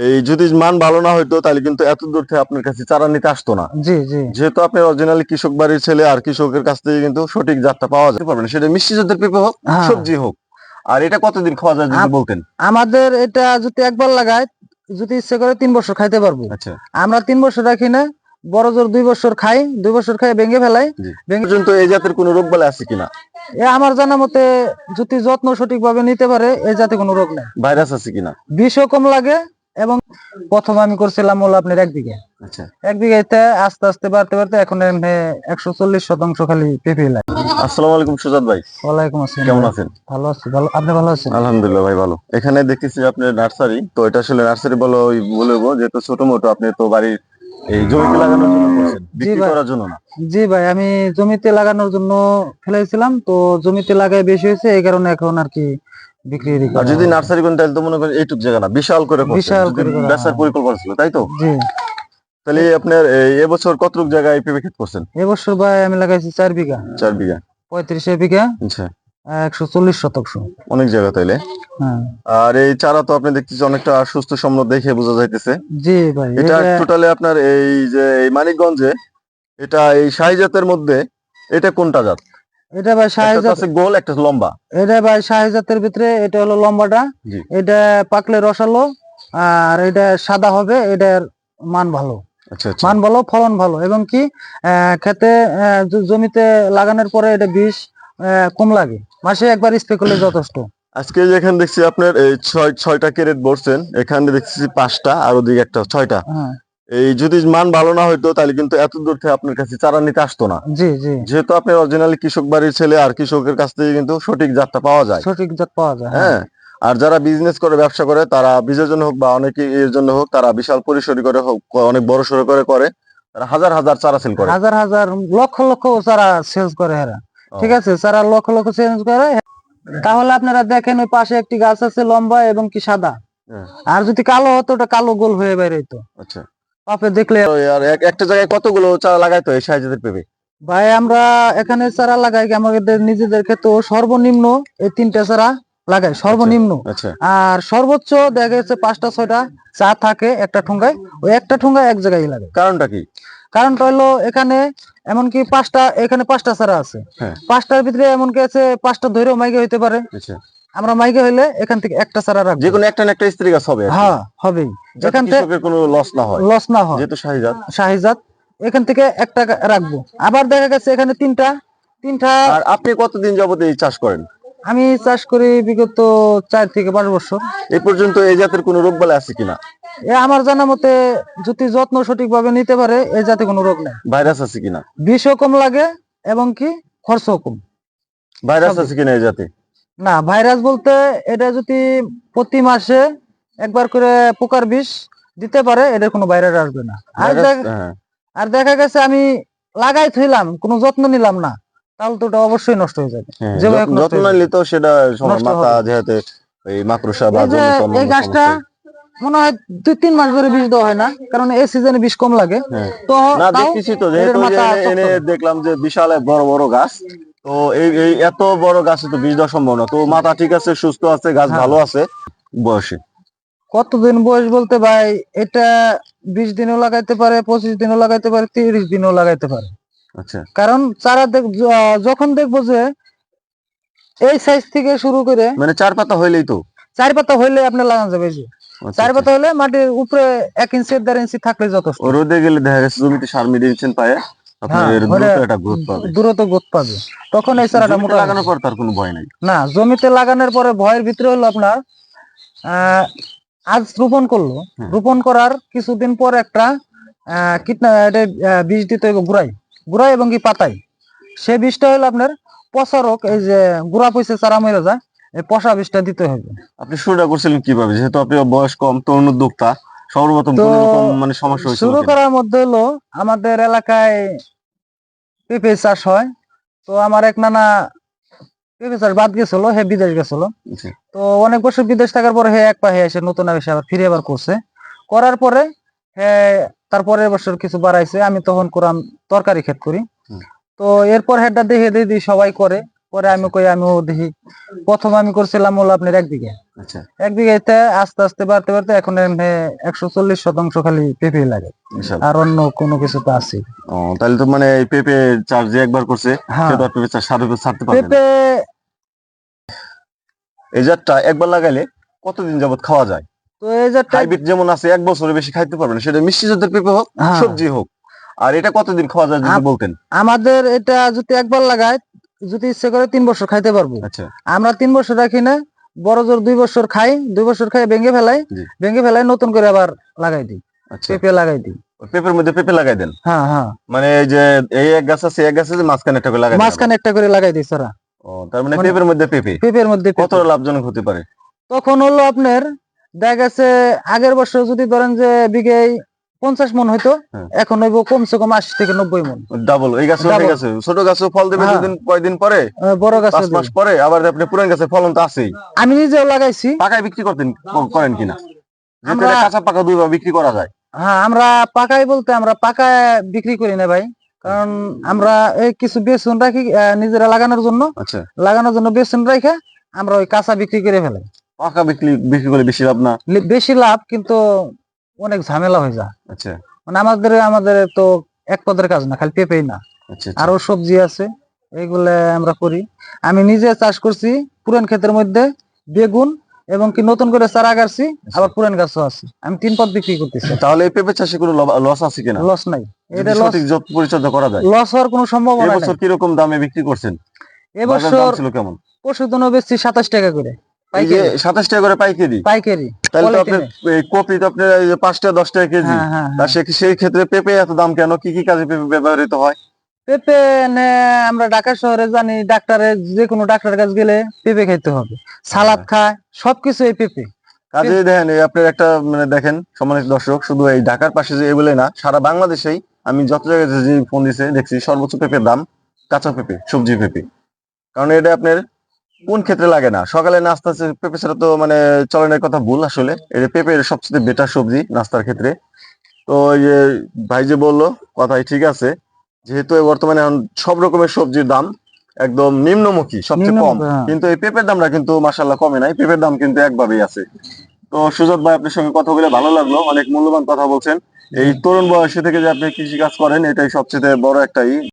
এই যদি মান ভালো না হইতো তাহলে কিন্তু এত দূর থেকে আপনার কাছে চারা নিতে আসতো না। জি জি। যেহেতু আপনি অরিজিনালি কৃষক বাড়ির ছেলে আর কৃষকের কাছ থেকে কিন্তু সঠিক জাতটা পাওয়া যেতে পারবে না। সেটা মিষ্টি জাতের পেঁপে হোক হ্যাঁ। সবজি হোক। আর এটা কতদিন খাওয়া যায় যদি বলতেন? আমাদের এটা যদি একবার লাগায় যদি ইচ্ছে করে তিন বছর খাইতে পারব। আচ্ছা। আমরা তিন বছর রাখি না বড় জোর দুই বছর খাই দুই বছর খাই ভেঙে ফেলাই। জি। পর্যন্ত এই জাতের কোনো রোগ বলে আছে কিনা? এ আমার জানা মতে যদি যত্ন সঠিকভাবে নিতে পারে এই জাতে কোনো রোগ নেই। ভাইরাস আছে কিনা? বিষও কম লাগে এবং প্রথম আমি করছিলাম হলো আপনার এক বিঘে। আচ্ছা। এক বিঘাতে আস্তে আস্তে বাড়তে বাড়তে এখন একশো চল্লিশ শতাংশ খালি পেঁপে লাগে। আসসালামু আলাইকুম সুজাত ভাই। ওয়ালাইকুম আসসালাম। কেমন আছেন? ভালো আছি। ভালো আপনি ভালো আছেন? আলহামদুলিল্লাহ ভাই ভালো। এখানে দেখতেছি যে আপনার নার্সারি তো এটা আসলে নার্সারি বলো ওই বলব যেহেতু ছোট মোটো আপনি তো বাড়ির এই জমিতে লাগানোর জন্য করছেন বিক্রি। করার জন্য না? জি ভাই আমি জমিতে লাগানোর জন্য ফেলাইছিলাম তো জমিতে লাগাই বেশি হয়েছে এই কারণে এখন আর কি বিক্রি আর যদি নার্সারি করেন তাহলে তো মনে করেন এইটুক জায়গা না বিশাল করে বিশাল করে বেচার। পরিকল্পনা ছিল তাই তো? জি। তাহলে আপনার এই এবছর কতটুক জায়গায় পেঁপে ক্ষেত করছেন? এবছর ভাই আমি লাগাইছি চার বিঘা। চার বিঘা। পঁয়ত্রিশ বিঘা। আচ্ছা। একশো চল্লিশ শতাংশ। অনেক জায়গা তাইলে। হ্যাঁ। আর এই চারা তো আপনি দেখতেছি অনেকটা সুস্থ সম্মত দেখে বোঝা যাইতেছে। জি ভাই এটা টোটালি আপনার এই যে এই মানিকগঞ্জে এটা এই শাহী জাতের মধ্যে এটা কোনটা জাত? এটা ভাই গোল একটা লম্বা। এটা ভাই শাহজাতের ভিতরে এটা হলো লম্বাটা। এটা পাকলে রসালো আর এটা সাদা হবে এটার মান ভালো। আচ্ছা আচ্ছা। মান ভালো ফলন ভালো। এবং কি খেতে জমিতে লাগানোর পরে এটা বিষ কম লাগে। মাসে একবার স্প্রে করলে যথেষ্ট। আজকে যেখানে দেখছি আপনার এই ছয় ছয়টা ক্যারেট বসছেন এখানে দেখছি পাঁচটা আর ওদিকে একটা ছয়টা। হ্যাঁ। এই যদি মান ভালো না হইতো তাহলে কিন্তু এত দূর থেকে আপনার কাছে চারা নিতে আসতো না। জি জি। যেহেতু আপনি অরিজিনালি কৃষক বাড়ির ছেলে আর কৃষকের কাছ থেকে কিন্তু সঠিক জাতটা পাওয়া যায়। সঠিক জাত পাওয়া যায় হ্যাঁ। হ্যাঁ আর যারা বিজনেস করে ব্যবসা করে তারা বীজের জন্য হোক বা অনেকে এর জন্য হোক তারা বিশাল পরিসরে করে হোক অনেক বড় সড়ো করে করে তারা হাজার হাজার চারা সেল করে। হাজার হাজার লক্ষ লক্ষ চারা সেলস করে এরা। ঠিক আছে চারা লক্ষ লক্ষ সেলস করে। তাহলে আপনারা দেখেন ওই পাশে একটি গাছ আছে লম্বা এবং কি সাদা। হ্যাঁ। আর যদি কালো হতো ওটা কালো গোল হয়ে বেরোতো আচ্ছা। পাপে দেখলে আর একটা জায়গায় কতগুলো চারা লাগাইতো পেঁপে? ভাই আমরা এখানে চারা লাগাই আমাদের সর্বনিম্ন এই তিনটা চারা লাগাই সর্বনিম্ন। আচ্ছা। আর সর্বোচ্চ দেখা যাচ্ছে পাঁচটা ছয়টা চা থাকে একটা ঠুঙ্গায় ওই একটা ঠুঙ্গায় এক জায়গায় লাগে। কারণটা কি? কারণটা হলো এখানে এমনকি পাঁচটা এখানে পাঁচটা চারা আছে। হ্যাঁ। পাঁচটার ভিতরে এমনকি আছে পাঁচটা ধৈর্য মাইকে হইতে পারে। আচ্ছা। আমরা মাইকে হইলে এখান থেকে একটা চারা রাখব। যে কোনো একটা না একটা স্ত্রী গাছ হবে হ্যাঁ যাতে এখান থেকে কোনো লস না হয়। লস না হয়। যেহেতু শাহিজাত শাহিজাত এখান থেকে একটা রাখব। আবার দেখা গেছে এখানে তিনটা তিনটা আর আপনি কতদিন যাবত এই চাষ করেন? আমি চাষ করি বিগত চার থেকে পাঁচ বছর। এই পর্যন্ত এই জাতের কোনো রোগ বালাই আছে কিনা? এ আমার জানা মতে যদি যত্ন সঠিকভাবে নিতে পারে এই জাতে কোনো রোগ নেই। ভাইরাস আছে কিনা? বিষও কম লাগে এবং কি খরচও কম। ভাইরাস আছে কিনা এই জাতে? না ভাইরাস বলতে এটা যদি প্রতি মাসে একবার করে পোকার বিষ দিতে পারে এটার কোনো ভাইরাস আসবে না। আর দেখ- হ্যাঁ। আর দেখা গেছে আমি লাগাই থইলাম কোনো যত্ন নিলাম না তাহলে তো ওটা অবশ্যই নষ্ট হয়ে যাবে। হ্যাঁ, যত্ন- নিলে তো সেটা মাথা। যেহেতু এই মাকড়সা বা এই গাছটা মনে হয় দুই তিন মাস ধরে বীজ দেওয়া হয় না কারণ এই সিজনে বিষ কম লাগে। হ্যাঁ। তো না দেখতেছি তো যেহেতু এনে- দেখলাম যে বিশাল এক বড় বড় গাছ। তো এই এই এত বড় গাছে তো বীজ দেওয়া সম্ভব না। তো মাথা ঠিক আছে সুস্থ আছে গাছ হ্যাঁ। ভালো আছে বয়সে। কতদিন বয়স বলতে ভাই এটা বিশ দিনও লাগাইতে পারে পঁচিশ দিনও লাগাইতে পারে তিরিশ দিনও লাগাইতে পারে। আচ্ছা। কারণ চারা দেখ যখন দেখব যে এই সাইজ থেকে শুরু করে মানে চার পাতা হইলেই তো? চার পাতা হইলে আপনার লাগানো যাবে যে। আচ্ছা, চার আচ্ছা। পাতা হলে মাটির উপরে এক ইঞ্চি দেড় ইঞ্চি থাকলে যথেষ্ট। রোদে গেলে দেখা গেছে জমিতে সার মেডিসিন পায়। হ্যাঁ, দ্রুত গ্রোথ পাবে। দূরত গোত পাবে। তখন এই চারাটা মোটা লাগানোর পর তার কোনো ভয় নাই। না জমিতে লাগানোর পরে ভয়ের ভিতরে হলো আপনার আহ, আজ রোপণ করল। রোপণ করার কিছুদিন পর একটা কীটনা এটা দিতে হবে গুড়াই। গুড়াই এবং কি পাতাই। সে বিষটা হলো আপনার পচা রোগ এই যে গুড়া পয়সা চারা মেরে যায় এই পচা বিষটা দিতে হবে আপনি শুরুটা করছিলেন কীভাবে? যেহেতু আপনি বয়স কম তরুণ উদ্যোক্তা সর্বপ্রথম কোন রকম মানে সমস্যা হয়েছিল শুরু করার মধ্যে হলো আমাদের এলাকায় পেঁপে চাষ হয়। তো আমার এক নানা পেঁপে চাষ বাদ গেছিল হে বিদেশ গেছিল। আচ্ছা। তো অনেক বছর বিদেশ থাকার পরে হে এক পায়ে এসে নতুন এসে আবার ফিরে আবার করছে। করার পরে হে তারপরের বছর কিছু বাড়াইছে আমি তখন করাম তরকারি ক্ষেত করি। তো এরপর হেডটা দেখে দিদি সবাই করে। পরে আমি কই আমি ও দেখি। প্রথম আমি করছিলাম হলো আপনার এক বিঘা। আচ্ছা। এক বিঘাতে আস্তে আস্তে বাড়তে বাড়তে এখন একশো চল্লিশ শতাংশ খালি পেঁপে লাগে। আর অন্য কোনো কিছু তো আছে। তাহলে তো মানে পেঁপে চাষ যে একবার করছে হ্যাঁ। পেঁপে চাষ ছাড়তে পারবে পেঁপে এই জাতটা একবার লাগাইলে কতদিন যাবত খাওয়া যায়? তো এই type- হাইব্রিড যেমন আছে এক বছরে বেশি খাইতে পারবে না। সেটা মিষ্টি জাতের পেঁপে হোক হ্যাঁ। সবজি হোক। আর এটা কতদিন খাওয়া যায় যদি বলতেন? আমাদের এটা যদি একবার লাগায় যদি ইচ্ছে করে তিন বছর খাইতে পারব। আচ্ছা। আমরা তিন বছর রাখি না বড় জোর দুই বছর খাই দুই বছর খাই ভেঙে ফেলাই ভেঙে ফেলাই নতুন করে আবার লাগাই দিই আচ্ছা। পেঁপে লাগাই দিই। পেঁপের মধ্যে পেঁপে লাগাই দেন? হ্যাঁ হ্যাঁ। মানে এই যে এই এক গাছ আছে এক গাছ মাঝখানে একটা করে লাগাই মাঝখানে একটা করে লাগাই দিই সারা। ও তার মানে মানে- পেঁপের মধ্যে পেঁপে? পেঁপের মধ্যে কত লাভজনক হতে পারে? তখন হলো আপনার দেখা গেছে আগের বছর যদি ধরেন যে বিঘে পঞ্চাশ মন হইতো হ্যাঁ। এখন হইব কমসে কম আশি থেকে নব্বই মন। ডাবল এই গাছ Double। গাছে ছোট গাছে ফল দেবে হ্যাঁ। দুদিন কয়দিন পরে? বড় গাছ মাস পরে আবার আপনি পুরান গাছে ফলন তো আছেই। আমি নিজেও লাগাইছি। পাকায় বিক্রি করতেন করেন কিনা? আমরা- কাঁচা পাকা দুইবার বিক্রি করা যায়। হ্যাঁ আমরা পাকাই বলতে আমরা পাকায় বিক্রি করি না ভাই। কারণ আমরা এই কিছু বেসন রাখি নিজেরা লাগানোর জন্য। আচ্ছা। লাগানোর জন্য বেসন রাখে আমরা ওই কাঁচা বিক্রি করে ফেলাই। পাকা বিক্রি বিক্রি করে বেশি লাভ না? বেশি লাভ কিন্তু অনেক ঝামেলা হয়ে যায়। আচ্ছা। মানে আমাদের আমাদের তো এক পদের কাজ না খালি পেঁপেই না। আচ্ছা আচ্ছা। আরও সবজি আছে এগুলা আমরা করি। আমি নিজে চাষ করছি পুরান ক্ষেতের মধ্যে বেগুন এবং কি নতুন করে চারা গাছছি আবার পুরান গাছও আছে। আমি তিন পদ বিক্রি করতেছি। তাহলে এই পেঁপে চাষে কোনো লস আছে কিনা? লস নাই। এটা লস সঠিক যত্ন পরিচর্যা করা যায়। লস হওয়ার কোনো সম্ভাবনা নাই। এবছর কীরকম দামে বিক্রি করছেন? এবছর কেমন? পশুধন বেচছি সাতাশ টাকা করে। সাতাশ টাকা করে পাইকারি। পাইকারি তাহলে তো আপনার কপি তো আপনার পাঁচ টাকা দশ টাকা কেজি। হ্যাঁ হ্যাঁ তা হ্যাঁ। সেই ক্ষেত্রে পেঁপে এত দাম কেন? কি কি কাজে পেঁপে ব্যবহৃত হয়? পেঁপে আমরা ঢাকা শহরে জানি যে কোনো ডাক্তারের কাছে গেলে পেঁপে খাইতে হবে। সালাদ খায় সবকিছু এই পেঁপে। কাজে দেখেন আপনার একটা মানে দেখেন সম্মানিত দর্শক শুধু এই ঢাকার পাশে যে এগুলো না সারা বাংলাদেশেই আমি যত জায়গায় যে ফোন দিছে দেখছি সর্বোচ্চ পেঁপের দাম কাঁচা পেঁপে সবজি পেঁপে। কারণ এটা আপনার কোন ক্ষেত্রে লাগে না? সকালে নাস্তা পেঁপে ছাড়া তো মানে চলনের কথা ভুল আসলে। এটা পেঁপের সবচেয়ে বেটার সবজি নাস্তার ক্ষেত্রে। তো এই যে ভাই যে বলল কথাই ঠিক আছে। যেহেতু বর্তমানে এখন সব রকমের সবজির দাম একদম নিম্নমুখী সবচেয়ে কম। হ্যাঁ। কিন্তু এই পেঁপের দামটা কিন্তু মাসাল্লাহ কমে নাই। পেঁপের দাম কিন্তু একভাবেই আছে। তো সুজাত ভাই আপনার সঙ্গে কথা বলে ভালো লাগল। অনেক মূল্যবান কথা বলছেন। এই তরুণ বয়সে থেকে যে আপনি কৃষি কাজ করেন এটাই সবচেয়ে বড় একটাই